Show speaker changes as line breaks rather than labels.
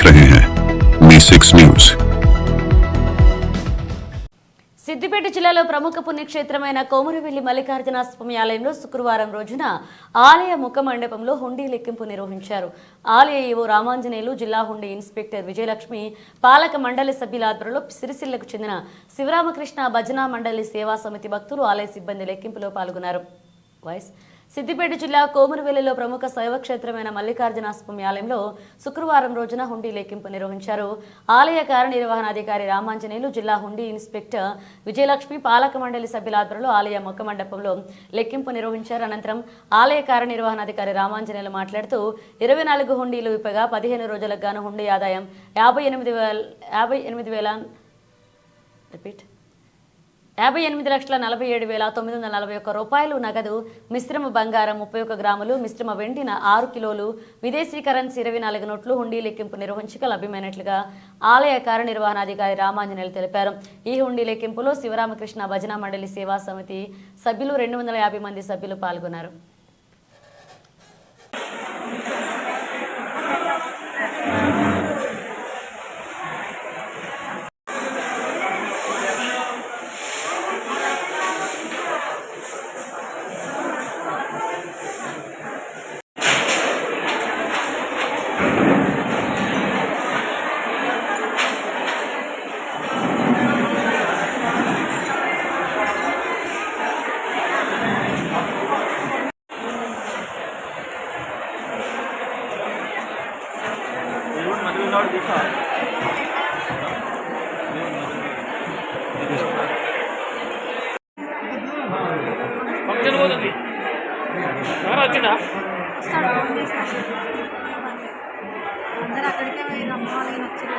देख रहे हैं मी सिक्स न्यूज
సిద్దిపేట జిల్లాలో ప్రముఖ పుణ్యక్షేత్రమైన కోమరవెల్లి మల్లికార్జున స్వామి ఆలయంలో శుక్రవారం రోజున ఆలయ ముఖ మండపంలో హుండీ లెక్కింపు నిర్వహించారు ఆలయ ఈవో రామాంజనేయులు జిల్లా హుండీ ఇన్స్పెక్టర్ విజయలక్ష్మి పాలక మండలి సభ్యుల ఆధ్వర్యంలో సిరిసిల్లకు చెందిన శివరామకృష్ణ భజనా మండలి సేవా సమితి భక్తులు ఆలయ సిబ్బంది లెక్కింపులో పాల్గొన్నారు వాయిస్ సిద్దిపేట జిల్లా కోమరవెల్లిలో ప్రముఖ శైవక్షేత్రమైన మల్లికార్జున స్వామి ఆలయంలో శుక్రవారం రోజున హుండీ లెక్కింపు నిర్వహించారు. ఆలయ కార్యనిర్వహణాధికారి రామాంజనేయులు జిల్లా హుండీ ఇన్స్పెక్టర్ విజయలక్ష్మి పాలక మండలి సభ్యుల ఆధ్వర్యంలో ఆలయ మొక్క మండపంలో లెక్కింపు నిర్వహించారు. అనంతరం ఆలయ కార్యనిర్వహణాధికారి రామాంజనేయులు మాట్లాడుతూ ఇరవై నాలుగు హుండీలు విప్పగా పదిహేను రోజులకు గాను హుండీ ఆదాయం యాభై ఎనిమిది వేల యాభై ఎనిమిది వేల రిపీట్ యాభై ఎనిమిది లక్షల నలభై ఏడు వేల తొమ్మిది వందల నలభై ఒక్క రూపాయలు నగదు మిశ్రమ బంగారం ముప్పై ఒక్క గ్రాములు మిశ్రమ వెండిన ఆరు కిలోలు విదేశీ కరెన్సీ ఇరవై నాలుగు నోట్లు హుండీ లెక్కింపు నిర్వహించక లభ్యమైనట్లుగా ఆలయ కార్యనిర్వహణాధికారి రామాంజనేయులు తెలిపారు. ఈ హుండీ లెక్కింపులో శివరామకృష్ణ భజన మండలి సేవా సమితి సభ్యులు రెండు వందల యాభై మంది సభ్యులు పాల్గొన్నారు.
ఫంక్షన్ పోతుంది ఎవరు వచ్చిందా
వస్తాడు ఫోన్ అందరూ అక్కడికే పోయి వచ్చిన